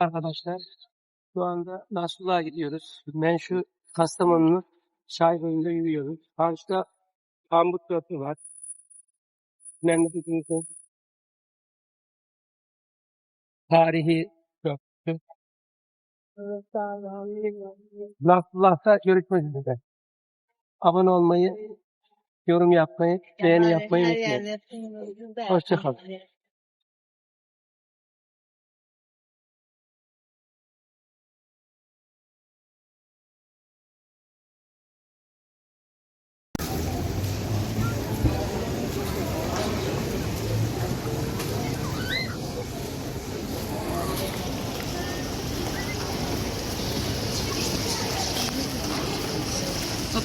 Arkadaşlar şu anda Nasullah'a gidiyoruz. Ben şu Kastamonu'nun çay boyunda yürüyorum. Karşıda Pambuk Köprü var. Memleketimizin tarihi köprü. Nasullah'ta görüşmek üzere. Abone olmayı, yorum yapmayı, beğeni yapmayı unutmayın. Hoşçakalın.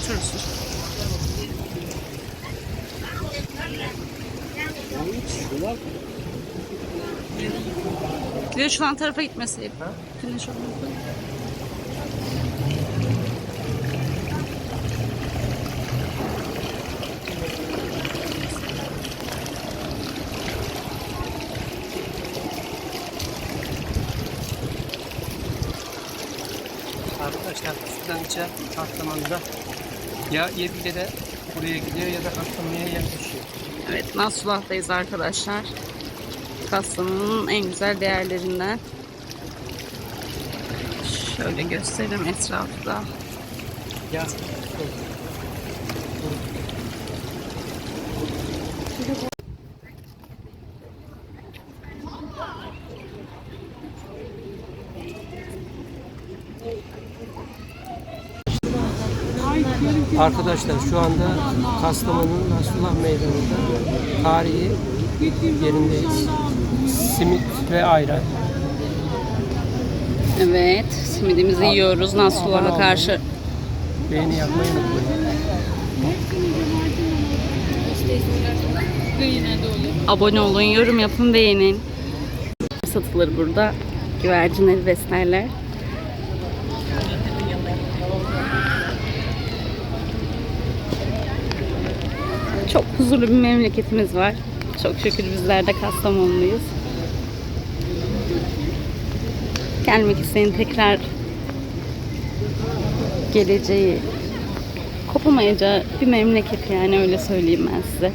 Oturursun. Güneş şu an tarafa gitmeseydi. Güneş o tarafa. Arkadaşlar şuradan içe Kastamonu'da ya Yedi'de buraya gidiyor ya da Kastamonu'ya yaklaşıyor. Evet, Nasullah'tayız arkadaşlar. Kastamonu'nun en güzel değerlerinden. Şöyle göstereyim etrafı da. Ya Arkadaşlar şu anda Kastamonu Nasulllah Meydanı'nda tarihi yerindeyiz. Simit ve ayran. Evet, simidimizi yiyoruz Nasullah'a karşı. Beğeni yapmayı unutmayın. Abone olun, yorum yapın, beğenin. Satılır burada. Güvercinleri beslerler. Çok huzurlu bir memleketimiz var. Çok şükür bizler de Kastamonluyuz. Gelmek isteyen tekrar geleceği kopamayacağı bir memleket yani öyle söyleyeyim ben size.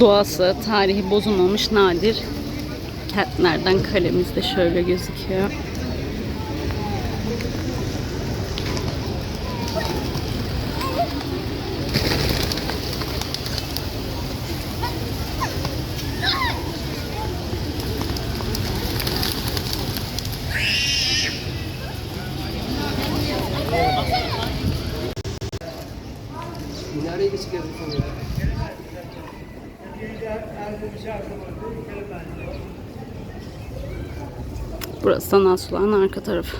Doğası, tarihi bozulmamış nadir kentlerden kalemiz de şöyle gözüküyor. Bir çıkardık sonra. Burası da Nasullah'ın arka tarafı.